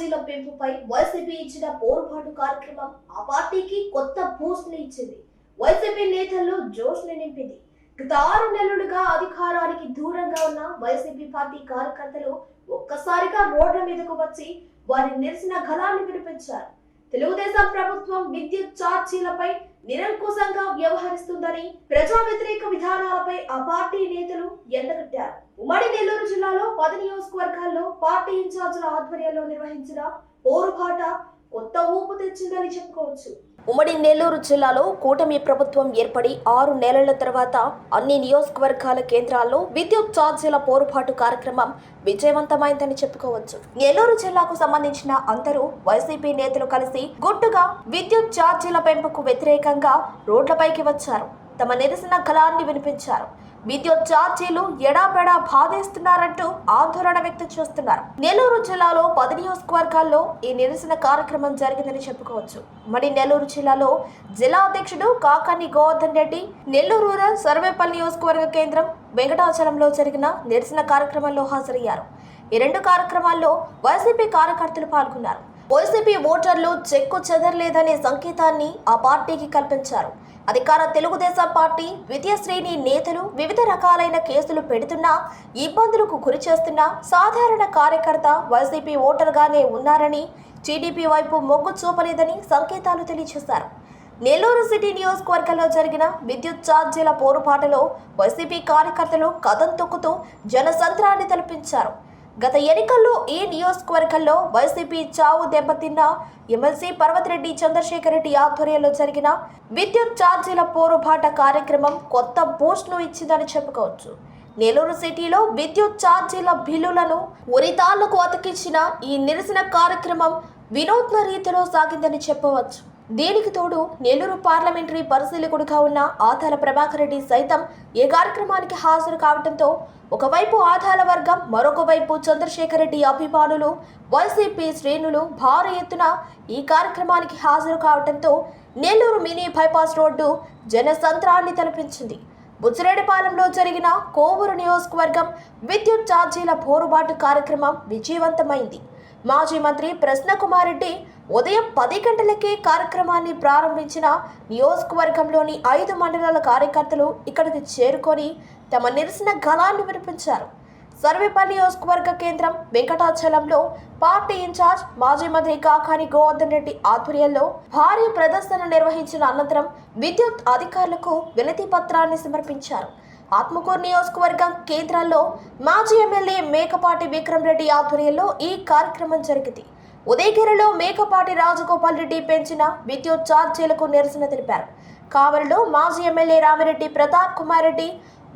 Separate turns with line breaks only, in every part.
ఛార్జీల పెంపుపై వైసీపీ ఇచ్చిన పోరుబాటు కార్యక్రమం ఆ పార్టీకి కొత్త బూస్ట్ని ఇచ్చింది. వైసీపీ నేతల్లో జోష్ని నింపింది. గత ఆరు నెలలుగా అధికారానికి దూరంగా ఉన్న వైసీపీ పార్టీ కార్యకర్తలు ఒక్కసారిగా రోడ్ల మీదకు వచ్చి వారి నిరసన గలాన్ని వినిపించారు. తెలుగుదేశం ప్రభుత్వం విద్యుత్ ఛార్జీలపై నిరంకుశంగా వ్యవహరిస్తుందని ప్రజా వ్యతిరేక విధానాలపై ఆ పార్టీ నేతలు ఎండగట్టారు. ఉమ్మడి నెల్లూరు జిల్లాలో పది నియోజకవర్గాల్లో పార్టీ ఇన్ఛార్జీల ఆధ్వర్యంలో నిర్వహించిన పోరుబాట తెచ్చిందని చెప్పుకోవచ్చు. ఉమ్మడి నెల్లూరు జిల్లాలో కూటమి ప్రభుత్వం ఏర్పడి ఆరు నెలల తర్వాత అన్ని నియోజకవర్గాల కేంద్రాల్లో విద్యుత్ ఛార్జీల పోరుబాటు కార్యక్రమం విజయవంతమైందని చెప్పుకోవచ్చు. నెల్లూరు జిల్లాకు సంబంధించిన అందరూ వైసీపీ నేతలు కలిసి గుట్టుగా విద్యుత్ ఛార్జీల పెంపుకు వ్యతిరేకంగా రోడ్లపైకి వచ్చారు. తమ నిరసన కళాన్ని వినిపించారు. విద్యుత్ ఛార్జీలు ఎడాపెడా బాధేస్తున్నారంటూ ఆందోళన వ్యక్తం చేస్తున్నారు. నెల్లూరు జిల్లాలో పది నియోజకవర్గాల్లో ఈ నిరసన కార్యక్రమం జరిగిందని చెప్పుకోవచ్చు. మరి నెల్లూరు జిల్లాలో జిల్లా అధ్యక్షుడు కాకాని గోవర్ధన్ రెడ్డి నెల్లూరు రూరల్ సర్వేపల్లి నియోజకవర్గ కేంద్రం వెంకటాచలంలో జరిగిన నిరసన కార్యక్రమంలో హాజరయ్యారు. ఈ రెండు కార్యక్రమాల్లో వైసీపీ కార్యకర్తలు పాల్గొన్నారు. వైసీపీ ఓటర్లు చెక్కు చెదరలేదనే సంకేతాన్ని ఆ పార్టీకి కల్పించారు. అధికార తెలుగుదేశం పార్టీ విద్యాశ్రేణి నేతలు వివిధ రకాలైన కేసులు పెడుతున్నా ఇబ్బందులకు గురి చేస్తున్నా సాధారణ కార్యకర్త వైసీపీ ఓటర్గానే ఉన్నారని టీడీపీ వైపు మొగ్గు చూపలేదని సంకేతాలు తెలియజేశారు. నెల్లూరు సిటీ నియోజకవర్గంలో జరిగిన విద్యుత్ ఛార్జీల పోరుపాటలో వైసీపీ కార్యకర్తలు కథం తొక్కుతూ జనసంద్రాన్ని తలపించారు. గత ఎన్నికల్లో ఈ నియోజకవర్గంలో వైసీపీ చావు దెబ్బతిన్న ఎమ్మెల్సీ పర్వతిరెడ్డి చంద్రశేఖర్ రెడ్డి ఆధ్వర్యంలో జరిగిన విద్యుత్ ఛార్జీల పోరుబాట కార్యక్రమం కొత్త బూస్ట్ను ఇచ్చిందని చెప్పుకోవచ్చు. నెల్లూరు సిటీలో విద్యుత్ ఛార్జీల బిల్లులను ఉరితాళ్ళకు అతికించిన ఈ నిరసన కార్యక్రమం వినూత్న రీతిలో సాగిందని చెప్పవచ్చు. దీనికి తోడు నెల్లూరు పార్లమెంటరీ పరిశీలకుడుగా ఉన్న ఆధార ప్రభాకర్ రెడ్డి సైతం ఈ కార్యక్రమానికి హాజరు కావడంతో ఒకవైపు ఆధార వర్గం మరొక వైపు చంద్రశేఖర్ రెడ్డి అభిమానులు వైసీపీ శ్రేణులు భారీ ఎత్తున ఈ కార్యక్రమానికి హాజరు కావడంతో నెల్లూరు మినీ బైపాస్ రోడ్డు జనసంత్రాన్ని తలపించింది. బుచ్చిరెడ్డిపాలెంలో జరిగిన కోవూరు నియోజకవర్గం విద్యుత్ ఛార్జీల పోరుబాటు కార్యక్రమం విజయవంతమైంది. మాజీ మంత్రి ప్రశ్నకుమార్ రెడ్డి ఉదయం పది గంటలకే కార్యక్రమాన్ని ప్రారంభించిన నియోజకవర్గంలోని ఐదు మండలాల కార్యకర్తలు ఇక్కడికి చేరుకొని తమ నిరసన గళాన్ని వినిపించారు. సర్వేపల్లి నియోజకవర్గ కేంద్రం వెంకటాచలంలో పార్టీ ఇన్ఛార్జ్ మాజీ మంత్రి కాకాని గోవర్ధన్ రెడ్డి ఆధ్వర్యంలో భారీ ప్రదర్శన నిర్వహించిన అనంతరం విద్యుత్ అధికారులకు వినతి పత్రాన్ని సమర్పించారు. ఆత్మకూరు నియోజకవర్గం కేంద్రాల్లో మాజీ ఎమ్మెల్యే మేకపాటి విక్రమ్ రెడ్డి ఆధ్వర్యంలో ఈ కార్యక్రమం జరిగింది. ఉదయగిరిలో మేకపాటి రాజగోపాల్ రెడ్డి పెంచిన విద్యుత్ ఛార్జీలకు నిరసన తెలిపారు. కావలిలో మాజీ ఎమ్మెల్యే రామిరెడ్డి ప్రతాప్ కుమార్ రెడ్డి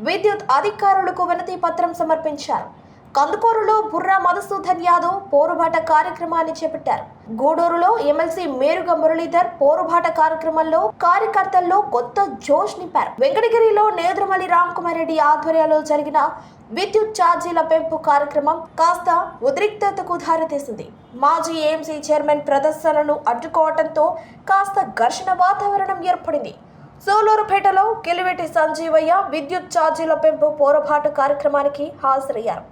విద్యుత్ అధికారులకు వినతి పత్రం సమర్పించారు. కందుకూరులో బుర్రా మధుసూదన్ యాదవ్ పోరుబాట కార్యక్రమాన్ని చేపట్టారు. గూడూరులో ఎమ్మెల్సీ మేరుగ మురళీధర్ పోరుబాట కార్యక్రమంలో కార్యకర్తల్లో కొత్త జోష్ నింపారు. వెంకటగిరిలో నేదురుమలి రామ్ కుమార్ రెడ్డి ఆధ్వర్యంలో జరిగిన విద్యుత్ ఛార్జీల పెంపు కార్యక్రమం కాస్త ఉద్రిక్తతకు దారితీసింది. మాజీ ఏఎంసీ చైర్మన్ ప్రదర్శనను అడ్డుకోవడంతో కాస్త ఘర్షణ వాతావరణం ఏర్పడింది. సోలూరుపేటలో కిలివెట్టి సంజీవయ్య విద్యుత్ ఛార్జీల పెంపు పోరపాటు కార్యక్రమానికి హాజరయ్యారు.